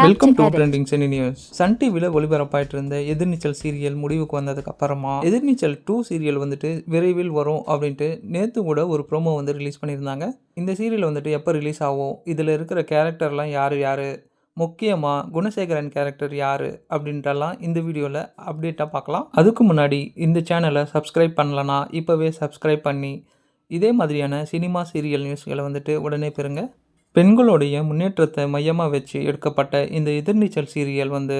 Welcome to. Trending செனி news Sun டிவியில் ஒளிபரப்பாயிட்டு இருந்த எதிர்நீச்சல் சீரியல் முடிவுக்கு வந்ததுக்கு அப்புறமா எதிர்நீச்சல் டூ சீரியல் வந்துட்டு விரைவில் வரும் அப்படின்ட்டு நேற்று கூட ஒரு ப்ரோமோ வந்து ரிலீஸ் பண்ணியிருந்தாங்க. இந்த சீரியல் வந்துட்டு எப்போ ரிலீஸ் ஆகும் இதில் இருக்கிற கேரக்டர்லாம் யார் யார்? முக்கியமாக குணசேகரன் கேரக்டர் யார்? அப்படின்றலாம் இந்த வீடியோவில் அப்டேட்டாக பார்க்கலாம். அதுக்கு முன்னாடி இந்த சேனலை சப்ஸ்கிரைப் பண்ணலனா இப்போவே சப்ஸ்கிரைப் பண்ணி இதே மாதிரியான சினிமா சீரியல் நியூஸ்களை வந்துட்டு உடனே பெறுங்க. பெண்களுடைய முன்னேற்றத்தை மையமாக வச்சு எடுக்கப்பட்ட இந்த எதிர்நீச்சல் சீரியல் வந்து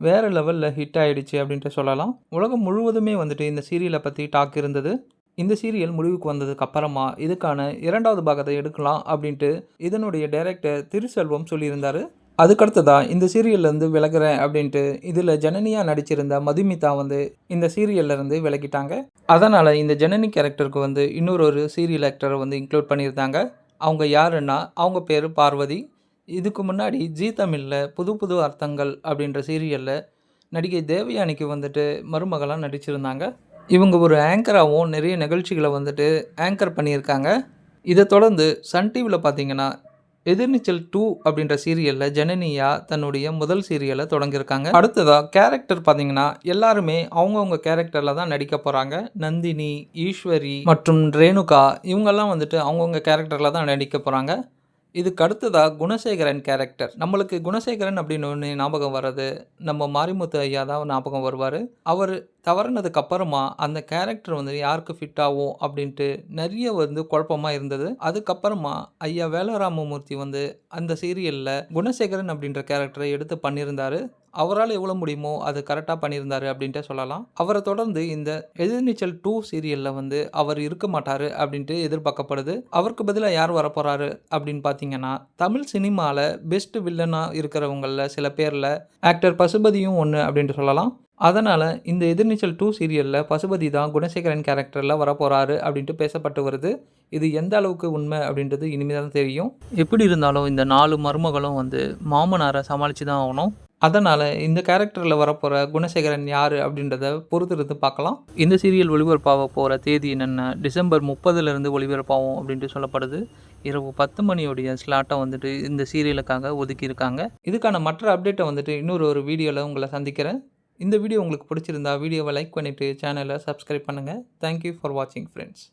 வேறு லெவலில் ஹிட் ஆகிடுச்சு அப்படின்ட்டு சொல்லலாம். உலகம் முழுவதுமே வந்துட்டு இந்த சீரியலை பற்றி டாக் இருந்தது. இந்த சீரியல் முடிவுக்கு வந்ததுக்கு அப்புறமா இதுக்கான இரண்டாவது பாகத்தை எடுக்கலாம் அப்படின்ட்டு இதனுடைய டைரக்டர் திருசெல்வம் சொல்லியிருந்தார். அதுக்கடுத்ததா இந்த சீரியல்லேருந்து விலகிறேன் அப்படின்ட்டு இதில் ஜனனியாக நடிச்சிருந்த மதுமிதா வந்து இந்த சீரியல்ல இருந்து விலகிட்டாங்க. அதனால் இந்த ஜனனி கேரக்டருக்கு வந்து இன்னொரு ஒரு சீரியல் ஆக்டரை வந்து இன்க்ளூட் பண்ணியிருந்தாங்க. அவங்க யாருன்னா அவங்க பேர் பார்வதி. இதுக்கு முன்னாடி ஜீ தமிழில் புது புது அர்த்தங்கள் அப்படின்ற சீரியலில் நடிகை தேவயானிக்கு வந்துட்டு மருமகளாக நடிச்சிருந்தாங்க. இவங்க ஒரு ஆங்கராகவும் நிறைய நிகழ்ச்சிகளை வந்துட்டு ஆங்கர் பண்ணியிருக்காங்க. இதை தொடர்ந்து சன் டிவியில் பார்த்தீங்கன்னா எதிர்நீச்சல் டூ அப்படின்ற சீரியலில் ஜனனியா தன்னுடைய முதல் சீரியலை தொடங்கியிருக்காங்க. அடுத்ததாக கேரக்டர் பார்த்தீங்கன்னா எல்லாருமே அவங்கவுங்க கேரக்டரில் தான் நடிக்க போகிறாங்க நந்தினி ஈஸ்வரி மற்றும் ரேணுகா இவங்கெல்லாம் வந்துட்டு அவங்கவுங்க கேரக்டரில் தான் நடிக்க போகிறாங்க இதுக்கு அடுத்ததாக குணசேகரன் கேரக்டர் நம்மளுக்கு குணசேகரன் அப்படின்னு ஒன்று ஞாபகம் வர்றது நம்ம மாரிமுத்து ஐயா தான் ஞாபகம் வருவார். அவர் தவறுனதுக்கு அப்புறமா அந்த கேரக்டர் வந்து யாருக்கு ஃபிட் ஆகும் அப்படின்ட்டு நிறைய வந்து குழப்பமாக இருந்தது. அதுக்கப்புறமா ஐயா வேலராமமூர்த்தி வந்து அந்த சீரியலில் குணசேகரன் அப்படின்ற கேரக்டரை எடுத்து பண்ணியிருந்தாரு. அவரால் எவ்வளோ முடியுமோ அது கரெக்டாக பண்ணியிருந்தாரு அப்படின்ட்டு சொல்லலாம். அவரை தொடர்ந்து இந்த எதிர்நீச்சல் டூ சீரியலில் வந்து அவர் இருக்க மாட்டார் அப்படின்ட்டு எதிர்பார்க்கப்படுது. அவருக்கு பதிலாக யார் வரப்போகிறாரு அப்படின்னு பார்த்தீங்கன்னா தமிழ் சினிமாவில் பெஸ்ட் வில்லனாக இருக்கிறவங்களில் சில பேரில் ஆக்டர் பசுபதியும் ஒன்று அப்படின்ட்டு சொல்லலாம். அதனால் இந்த எதிர்நீச்சல் டூ சீரியலில் பசுபதி தான் குணசேகரன் கேரக்டரில் வரப்போகிறாரு அப்படின்ட்டு பேசப்பட்டு வருது. இது எந்த அளவுக்கு உண்மை அப்படின்றது இனிமேல் தான் தெரியும். எப்படி இருந்தாலும் இந்த நாலு மருமகளும் வந்து மாமனாரை சமாளித்து தான் ஆகணும். அதனால் இந்த கேரக்டரில் வரப்போகிற குணசேகரன் யார் அப்படின்றத பொறுத்திருந்து பார்க்கலாம். இந்த சீரியல் ஒளிபரப்பாக போகிற தேதி என்னென்ன? டிசம்பர் முப்பதுலேருந்து ஒளிபரப்பாகும் அப்படின்ட்டு சொல்லப்படுது. இரவு பத்து மணியோடைய ஸ்லாட்டை வந்துட்டு இந்த சீரியலுக்காக ஒதுக்கியிருக்காங்க. இதுக்கான மற்ற அப்டேட்டை வந்துட்டு இன்னொரு ஒரு வீடியோவில் உங்களை சந்திக்கிறேன். இந்த வீடியோ உங்களுக்கு பிடிச்சிருந்தா வீடியோவை லைக் பண்ணிவிட்டு சேனலை சப்ஸ்கிரைப் பண்ணுங்கள் தேங்க்யூ ஃபார் வாட்சிங் ஃப்ரெண்ட்ஸ்